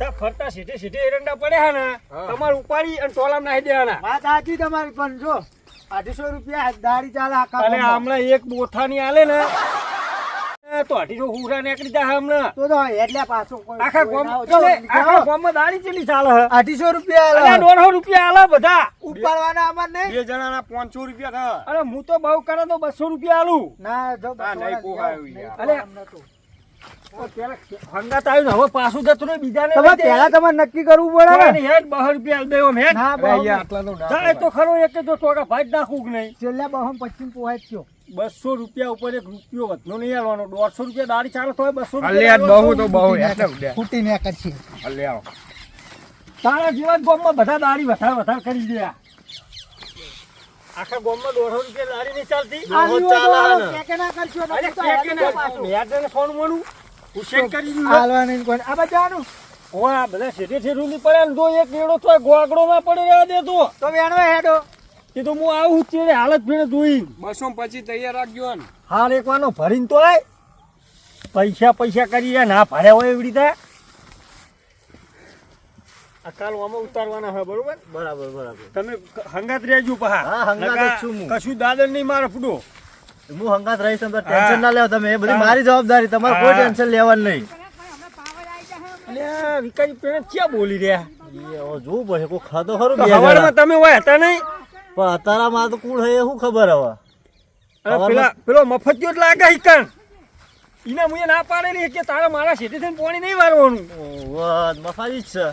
ફરતા સીધે સીધે એરંડા પડ્યા ને તમારે ઉપાડી અને ટોલામ નાખી દેવાના. વાત સાચી તમારી પણ જો અઢીસો રૂપિયા દાડી ચાલે અને હમણાં એક બોથાની આલે ને તો અઢીસો હુરા નીકળી જાય હમણાં. તો તો એટલે પાછો આખા ગામ ના. દાડી ચાલે હે? અઢીસો રૂપિયા આલે. દોઢસો રૂપિયા આલે બધા. ઉપાડવાના અમાર નહીં? બે જણાના પાંચસો રૂપિયા અરે હું તો બહુ કરે તો બસો રૂપિયા આલું. ના જો નહીં પોહાયું અરે, તો. પેલા હંગાત આવ્યું હવે પાછું જતું રહ્યું બીજાને તમે પહેલા તમારે નક્કી કરવું પડે ને નહીં, હેડ બસો રૂપિયા દેવો મેં ના અરે આટલા તો જાય તો ખરો એક જો ટોકા ભાઈ નાખું કે નહીં. છેલ્લા બહુ પશ્ચિમ પોહાય થયો. બસો રૂપિયા ઉપર એક રૂપિયો વધનો નહીં આવવાનો દોઢસો રૂપિયા દાડી ચાલે તો બસો અલે બહુ તો બહુ ફૂટી ને કરશે અલે આવો. તારા જીવન ગામમાં બધા દાડી વધારે વધારે કરી દે આખા ગામમાં દોઢસો રૂપિયા દાડી નહીં ચાલતી. કે કે ના. કરશો તો અરે તો કે કે હેડો ના, પાછું. મેયાદાને સોનું મળું હુસેન કરી હાલવા નહીં કોઈ. આ બાજુ આનું. ઓય આ બધા સીધે પડે ને જો એક એડો તો ગોગડો ના પડે રહેવા દે તો. તો વેણવા હેડો. એ તો હું આવું જ હાલત ભીણે જોઈ. બસો પચીસ તૈયાર રાખજો ને હાલ એક વાનો ભરીને તો આય. પૈસા પૈસા કરી ના ભર્યા હોય એવી રીતે. આ કાલ આમાં ઉતારવાના હોય બરોબર? બરાબર બરાબર. તમે હંગાત રહેજો પહા. હા, હંગાત છું કશું દાદર નહીં મારે ફૂટો હું હંગાત રહીશ તમે ટેન્શન ના લેવો તમે. એ બધી મારી જવાબદારી. તમારે કોઈ ટેન્શન લેવાનું નહીં. અને આ પેણ ક્યાં બોલી રહ્યા? જોવું પડશે કોઈ ખાધો ખરું બે તમે હોય હતા નહીં? પણ અત્યારે માં તો કુણ હે શું ખબર હવે? પેલા પેલો મફતિયો જ લાગે હિકણ ઈને મુએ ના પાડેલી કે તારા મારા સીધે થઈને પાણી નહીં વારવાનું મફાજી જ છે.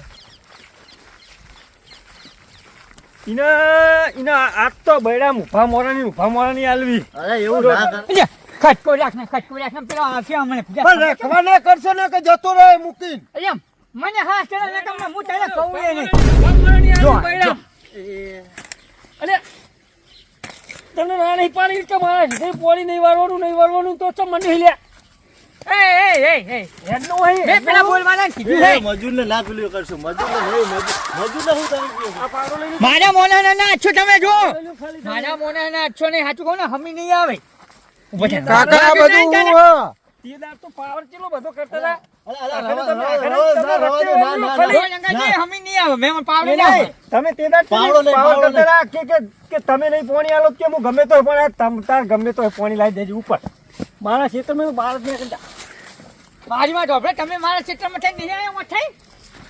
ઈના ઈના આજ તો બૈડા મુફા મોરાની મુફા મોરાની આલવી. અરે એવું ના કર. ખટકો રાખ ને ખટકો રાખ ને પેલો આખી અમને રખવાને કરશે ને કે જતો રહે મૂકીને. એમ મને હા ચડે ને તમને હું તને કહું એ નહીં. જો, બૈડા. અને તમને ના નહીં પાડી કે મારા સીધે પાણી નહીં વાળવાનું નહીં વાળવાનું તો ચમ મને હિલ્યા મારા મોના ના અચ્છો તમે જો. ખાલી મારા મોના ના અચ્છો ને સાચું કહું ને હમી નહીં આવે. કાકા બધું. તે પાવર ચેલો બધો કરતા તમે પાણી આલો કે હું ગમે તો પણ તાર ગમે તો પોણી લાવી દેજો ઉપર. મારા ક્ષેત્રમાં તો બહાર જ નીકળતા મારી ઢોબળે તમે મારા ક્ષેત્રમાં થઈ નહીં આવ્યા થઈ.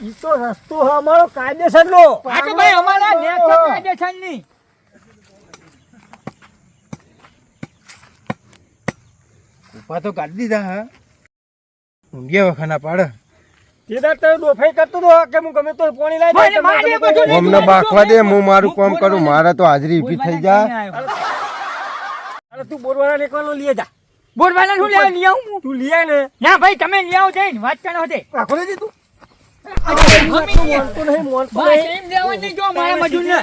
ઈ તો રસ્તો અમારો અમારો કાયદેસરનો. હા તો ભાઈ અમારા નેચર કાયદેસરની ઉપા તો કાઢી દીધા હા. ઊંઘ્યા વખાના પાડે. તે તો ડોફાઈ કરતો તો કે હું ગમે તો પાણી લાવી દે અમને બાકવા દે હું મારું કામ કરું મારે તો હાજરી ઊભી થઈ જાય. અરે તું બોરવાળા લેકવાનો લઈ જા. બોરવાના શું લેવા લઈ આવું હું? તું લઈ આય ને. ના ભાઈ તમે લઈ આવો જઈને વાત કરો હોતે રાખો લઈ તું આવે. મારા મજૂરને.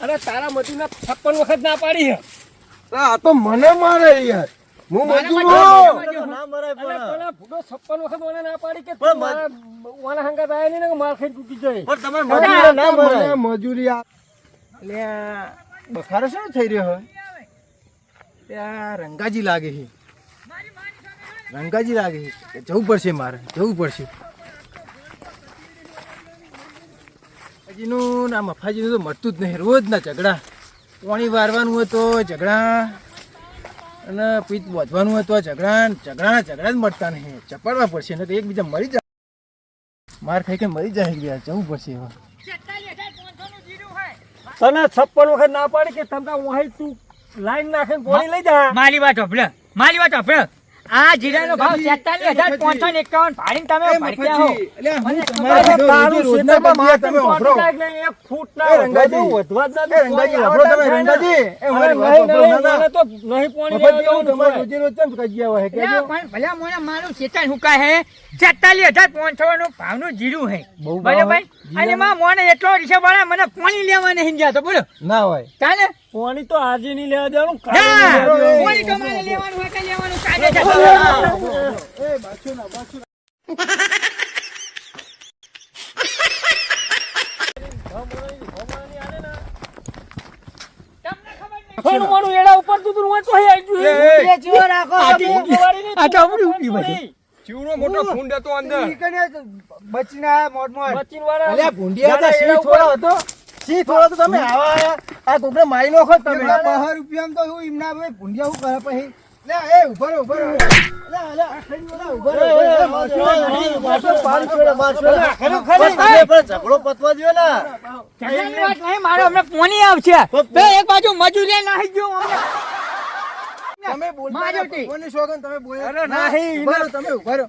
અરે તારા મજૂરને છપ્પન વખત ના પાડી આ તો મને મારે યાર. હું મજૂર મજૂર- ના મરાય પણ. ભૂડો છપ્પન વખત મને ના પાડી કે વાના હંગાત આયા ને માર ખાઈ તૂટી જાય. પણ તમે અરે મજૂર ના મરાય મને મજૂરી આ- એટલે બખારો શું થઈ રહ્યો હોય ત્યાં રંગાજી લાગે છે. રંગાજી લાગે છે. જવું પડશે મારે, જવું પડશે. મફાજીનું ના મફાજીનું તો મળતું જ નહીં, રોજ ના ઝઘડા. પાણી વારવાનું હોય તો ઝઘડા, અને પીત બોધવાનું હોય તો ઝઘડા ઝઘડા ઝઘડા જ મળતા નહીં. ચપાડવા પડશે ને તો એકબીજા મરી જાય. માર ખાઈ કે મરી જાય એકબીજા, જવું પડશે એવા તને છપ્પન વખત ના પાડી કે તમે વહાઈ તું લાઈન નાખીને પોણી લઈ જા. મારી વાત સાંભળો, મારી વાત સાંભળો. આ જીરાનો ભાવ છેતાલીસ હજાર પાંચસો ને એકાવન ભાડીને તમે ભડક્યા હો એટલે હું છે. તારું રોજના ખેતરમાં બદલ્યા તમે ને એક ફૂટ ના રંગાજી. વધવા જ ના. રંગાજી, ઓફરો તમે, રંગાજી. એ. મારી વાત નહીં, ના, ના. તો નહીં પોણી મફત દેવાનું તમારે હોય. રોજ કેમ કજિયા હોય પણ ભલા મોણા મારું ચેતન હુકા હે છેતાલીસ હજાર પાંચસો નું ભાવનું જીરું હે બરાબર અને માં મોને એટલો રિક્ષા વાળા મને પાણી લેવા નહીં ગયા તો બોલો ના હોય ચાલે પાણી તો આજે નહીં લેવા દેવાનું. પાણી તો મારે લેવાનું હોય કે લેવાનું કાલે જતો એ બાછું ના મોટો ફૂંડ હતો અંદર. બચીને વાળા ભૂંડિયા હતા, એના થોડો હતો? સિંહ થોડો તો તમે આવા આ કોકને મારી નાખો તમે. બહાર રૂપિયા તો હું એમના ભાઈ ભૂંડિયા હું કરે પછી? લે એ ઊભા રહો ઊભા રહો. લે લે ઊભા રહો ઝઘડો પતવા દો ને. ઝઘડાની વાત નહીં, મારો અમને પોણી આવશે બે એક બાજુ મજૂરી નાખી ગયો અમને. તમે બોલ્યા. અરે ના, નહીં, ઊભા રહો, તમે ઊભા રહો.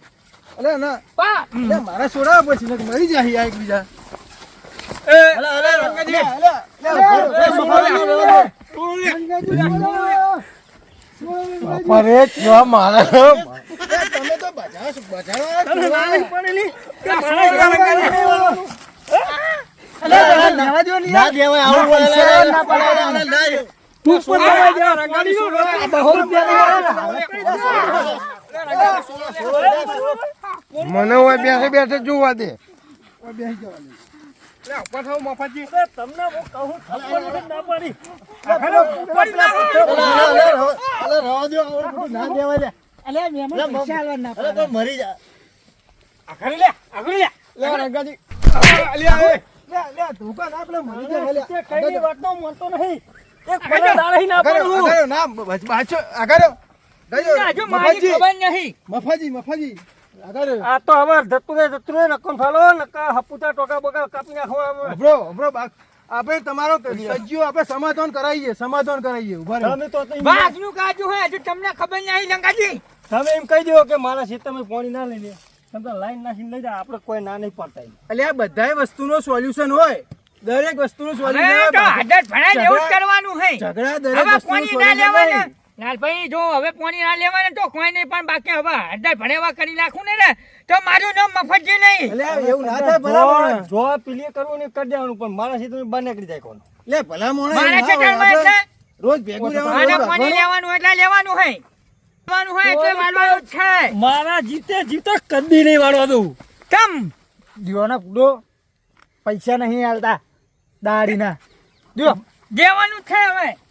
અલે ના. પા. મારા છોડાવવા પછી મરી જાય આ એકબીજા અલે, અલે, અલે, અલે, અલે, ઊભા રહો. અરે ક્યાં મારા તમે તો. બહુ રૂપિયા મને બેઠે બેઠે જોવા દે અરે તમને હું કહું થપ્પડ ના પાડી. આખરે ઉપાડી નાખો. અલે, અલે, રહો- અલે, રહો દ્યો, આવડું બધું ના દેવા દે. અલ્યા મહેમાન પૈસા આલવા ના અલે, મરી જા. આખરે લે, આખરે લે. લે, રંગાજી. લે, લે, ધોકા ના, પેલા મરી જાય, લે. તે વાતનો માનતો નહીં. એક મને દાડે ના આગળ, ના, બાચો, આગળ. ગયો, હજુ મારી આ તો હવે જતું રહે જતું રહે નક્કો ફાલો નક્કા હપુતા ટોકા બોકા કાપી નાખો. અભરો, અભરો, આપણે તમારો તજ્જિયો આપણે સમાધાન કરાવીએ સમાધાન કરાવીએ ઊભા તમે તો કાજુ હજુ તમને ખબર નહીં લંકાજી તમે એમ કહી દો કે મારા ખેતરમાં પાણી ના લઈ લે તમે તો લાઈન નાખીને લઈ જાય આપણે કોઈ ના નહીં પડતા. એટલે આ બધાય વસ્તુનો સોલ્યુશન હોય. દરેક વસ્તુનું સોલ્યુશન ઝઘડા દરેક વસ્તુનું પાણી ના. લાલભાઈ જો હવે પોણી ના લેવાના તો કોઈ નહીં પણ બાકી હવે અડધા ભણેવા કરી નાખું ને ને તો મારું નામ મફતજી નહીં. એવું ના થાય ભલામણ. જો પેલી કરવું ને કરી દેવાનું પણ મારા સીધું બહાર નીકળી જાય કોણ? એટલે ભલામણ મારા ના હોય. એટલે? રોજ ભેગું રહેવાનું, મારે રોજ લેવાનું એટલે લેવાનું હે લેવાનું હોય એટલે વાળવાનું છે. મારા જીતે જીતે કદી નહીં વાળવા દઉં કેમ દીવાના પૂડો પૈસા નહીં આલતા દાડીના. જો દેવાનું છે હવે. મારી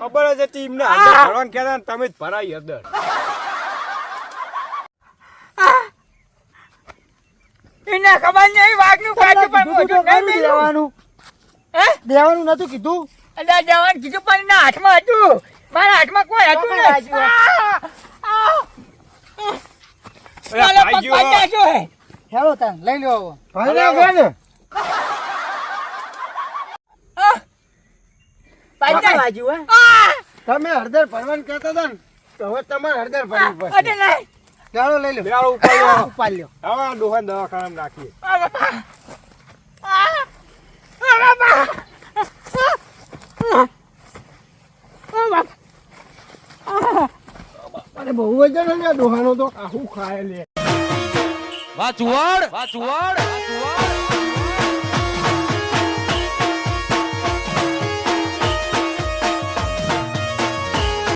ખબર જ હતી એમને. તમે જ ભરાઈ અંદર એને ખબર નહીં વાઘનું કાઢ્યું પણ મોઢું નહીં મેલ્યું. હે? દેવાનું નતું કીધું? અલા દેવાનું કીધું પણ એના હાથમાં હતું. મારા હાથમાં કોઈ હતું નહીં. હેલો તાન લઈ લો ભાઈ લે ને નાખ. આ! તમે હળદર ભરવાનું કહેતા હતા ને તો હવે તમારે હળદર ભરવી પડશે. ચાલો લઈ લો ઉપર લ્યો. ઉપાડ લ્યો હવે આ ડોહાને દવાખાનામાં નાખીએ આ બાપા. આ! આ બાપા. આ! આ બાપા. અરે બહુ વજન લ્યો ડોહાનો તો આખું ખાય લે. વાચુવાડ વાચુવાડ? વાચુવાડ?